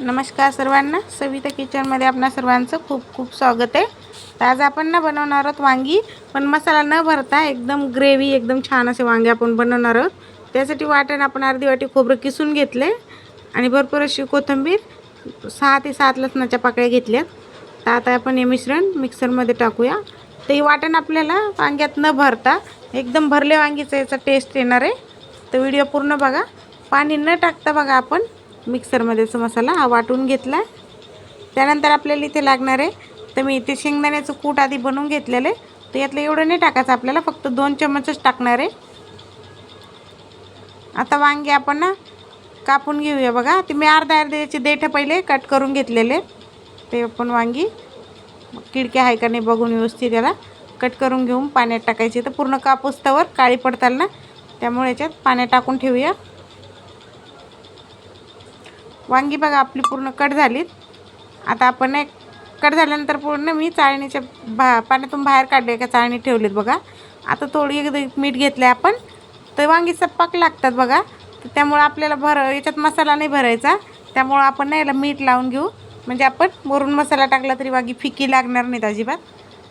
नमस्कार सर्वांना. सविता किचनमध्ये आपणा सर्वांचं खूप खूप स्वागत आहे. तर आज आपण ना बनवणार आहोत वांगी पण मसाला न भरता एकदम ग्रेव्ही एकदम छान असे वांगे आपण बनवणार आहोत. त्यासाठी वाटण आपण अर्धी वाटी खोबरं किसून घेतले आणि भरपूर अशी कोथिंबीर सहा ते सात लसणाच्या पाकळ्या घेतल्यात. तर आता आपण हे मिश्रण मिक्सरमध्ये टाकूया. तर हे वाटण आपल्याला वांग्यात न भरता एकदम भरले वांगीचं याचा टेस्ट येणार आहे. तर व्हिडिओ पूर्ण बघा. पाणी न टाकता बघा आपण मिक्सरमध्येचा मसाला हा वाटून घेतला. त्यानंतर आपल्याला इथे लागणार आहे तर मी इथे शेंगदाण्याचं कूट आधी बनवून घेतलेलं आहे. तर यातलं एवढं नाही टाकायचं आपल्याला फक्त दोन चम्मचच टाकणार आहे. आता वांगे आपण ना कापून घेऊया बघा. ते मी अर्धा अर्धे याचे देठं पहिले कट करून घेतलेले. ते आपण वांगी किडक्या आहे का नाही बघून व्यवस्थित त्याला कट करून घेऊन पाण्यात टाकायचे. तर पूर्ण कापूस तवर काळी पडताल ना त्यामुळे याच्यात पाण्यात टाकून ठेवूया. वांगी बघा आपली पूर्ण कट झालीत. आता आपण एक कट झाल्यानंतर पूर्ण मी चाळणीच्या बा पाण्यातून बाहेर काढले का चाळणी ठेवलीत बघा. आता थोडी एकदा मीठ घेतलं आहे आपण. तर वांगी सप्पाक लागतात बघा. तर त्यामुळं आपल्याला भर याच्यात मसाला नाही भरायचा. त्यामुळं आपण ना याला मीठ लावून घेऊ. म्हणजे आपण वरून मसाला टाकला तरी वांगी फिकी लागणार नाहीत अजिबात.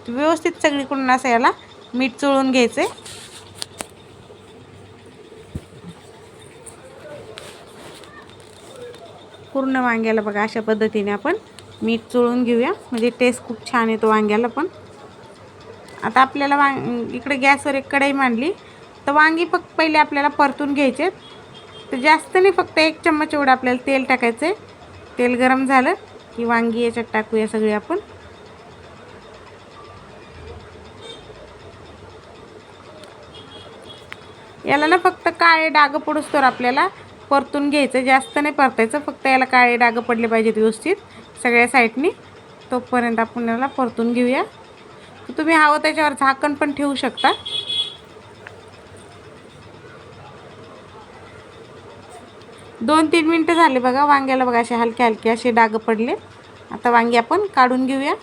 व्यवस्थित सगळीकडून असं याला मीठ चोळून घ्यायचं आहे पूर्ण वांग्याला बघा अशा पद्धतीने आपण मीठ चोळून घेऊया. म्हणजे टेस्ट खूप छान येतो वांग्याला पण. आता आपल्याला वांग इकडे गॅसवर एक कढई मांडली. तर वांगी फक्त पहिले आपल्याला परतून घ्यायचे. तर जास्त नाही फक्त एक चम्मच एवढं आपल्याला तेल टाकायचं आहे तेल गरम झालं की वांगी याच्यात टाकूया सगळी आपण. याला ना फक्त काळे डाग पडूस तर आपल्याला परतून घ्यायचं जास्त नाही परतायचं फक्त याला काळे डाग पडले पाहिजेत व्यवस्थित सगळ्या साईडनी. तोपर्यंत आपण याला परतून घेऊया. तुम्ही हवं त्याच्यावर झाकण पण ठेवू शकता. दोन तीन मिनटं झाले बघा वांग्याला बघा असे हलके हलके असे डाग पडले. आता वांगी आपण काढून घेऊया.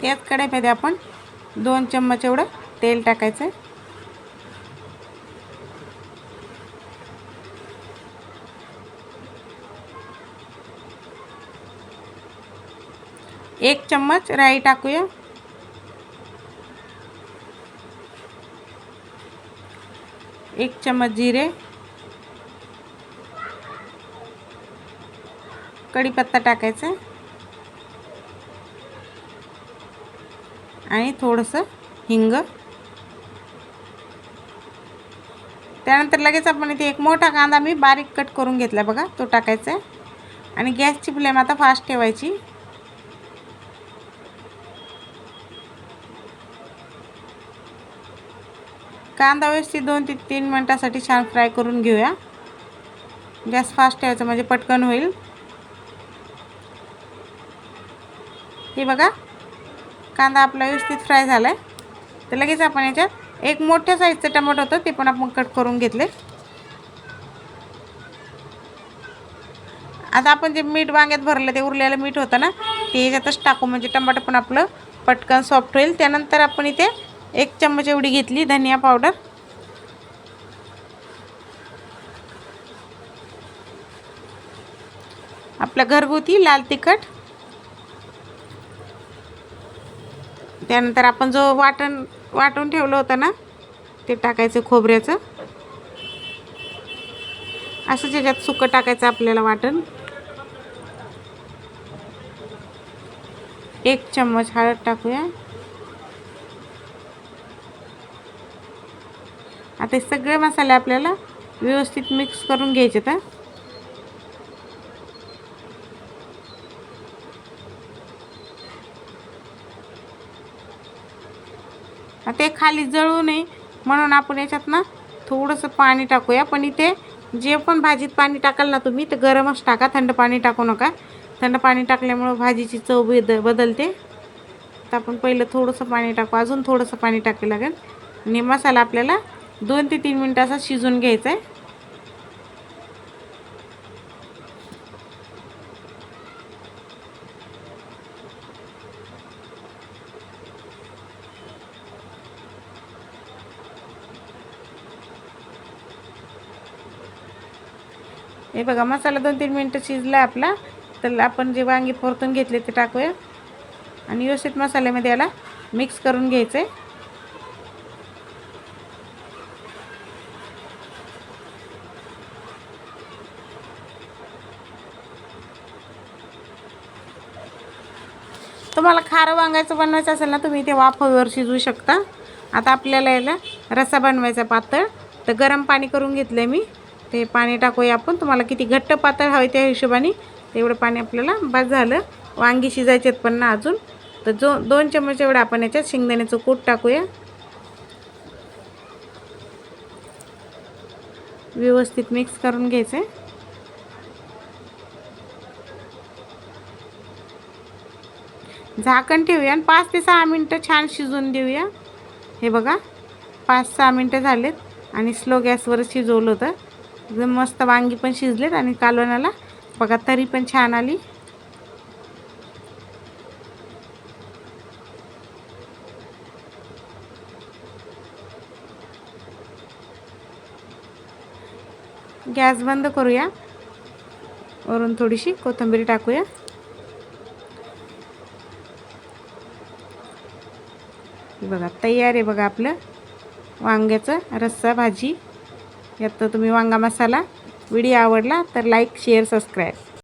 त्याच कढईमध्ये आपण दोन चम्मच एवढं तेल टाकायचं आहे एक चम्मच राई टाकूया. एक चम्मच जिरे. कढीपत्ता टाकायचा आहे आणि थोडंसं हिंग. त्यानंतर लगेच आपण इथे एक मोठा कांदा मी बारीक कट करून घेतला बघा तो टाकायचा आहे. आणि गॅसची फ्लेम आता फास्ट ठेवायची. कांदा व्यवस्थित दोन ते तीन मिनटासाठी छान फ्राय करून घेऊया. गॅस फास्ट ठेवायचा म्हणजे पटकन होईल. हे बघा कांदा आपला व्यवस्थित फ्राय झाला आहे तर लगेच आपण याच्यात एक मोठ्या साईजचं टमाटो होतं ते पण आपण कट करून घेतले. आता आपण जे मीठ वांग्यात भरलं ते उरलेलं मीठ होतं ना ते याच्यातच टाकू. म्हणजे टमाटर पण आपलं पटकन सॉफ्ट होईल. त्यानंतर आपण इथे एक चम्मच एवढी घेतली धनिया पावडर. आपलं घरगुती लाल तिखट. त्यानंतर आपण जो वाटण वाटून ठेवलं होतं ना ते टाकायचं खोबऱ्याचं. असं ज्याच्यात सुकं टाकायचं आपल्याला वाटण. एक चम्मच हळद टाकूया. आता सगळे मसाले आपल्याला व्यवस्थित मिक्स करून घ्यायचे तर ते खाली जळू नये. म्हणून आपण याच्यात ना थोडंसं पाणी टाकूया. पण इथे जे पण भाजीत पाणी टाकाल ना तुम्ही ते गरमच टाका. थंड पाणी टाकू नका. थंड पाणी टाकल्यामुळं भाजीची चव बद बदलते. तर आपण पहिलं थोडंसं पाणी टाकू. अजून थोडंसं पाणी टाकावं लागेल. आणि मसाला आपल्याला दोन ते तीन मिनटं असा शिजून घ्यायचा आहे हे बघा मसाला दोन तीन मिनटं शिजला आपला. तर आपण जे वांगी परतून घेतले ते टाकूया. आणि व्यवस्थित मसाल्यामध्ये याला मिक्स करून घ्यायचं आहे तुम्हाला खारं वांगायचं बनवायचं असेल ना तुम्ही ते वाफेवर शिजवू शकता. आता आपल्याला याला रसा बनवायचा पातळ. तर गरम पाणी करून घेतलं आहे मी. ते पाणी टाकूया आपण. तुम्हाला किती घट्ट पातळ हवे त्या हिशोबाने तेवढं पाणी आपल्याला बस झालं. वांगी शिजायचे आहेत पण ना अजून. तर जो दोन चमच एवढं आपण याच्यात शेंगदाण्याचं कूट टाकूया. व्यवस्थित मिक्स करून घ्यायचं आहे झाकण ठेवूया आणि पाच ते सहा मिनटं छान शिजवून देऊया. हे बघा पाच सहा मिनटं झालेत आणि स्लो गॅसवरच शिजवलं होतं. एकदम मस्त वांगी पण शिजलेत आणि कालवणाला. बघा तरी पण छान आली. गॅस बंद करूया. वरून थोडीशी कोथिंबीर टाकूया. बघा तयार आहे बघा आपलं वांग्याचं रस्सा भाजी. यात तर तुम्ही वांगा मसाला व्हिडिओ आवडला तर लाईक शेअर सबस्क्राईब.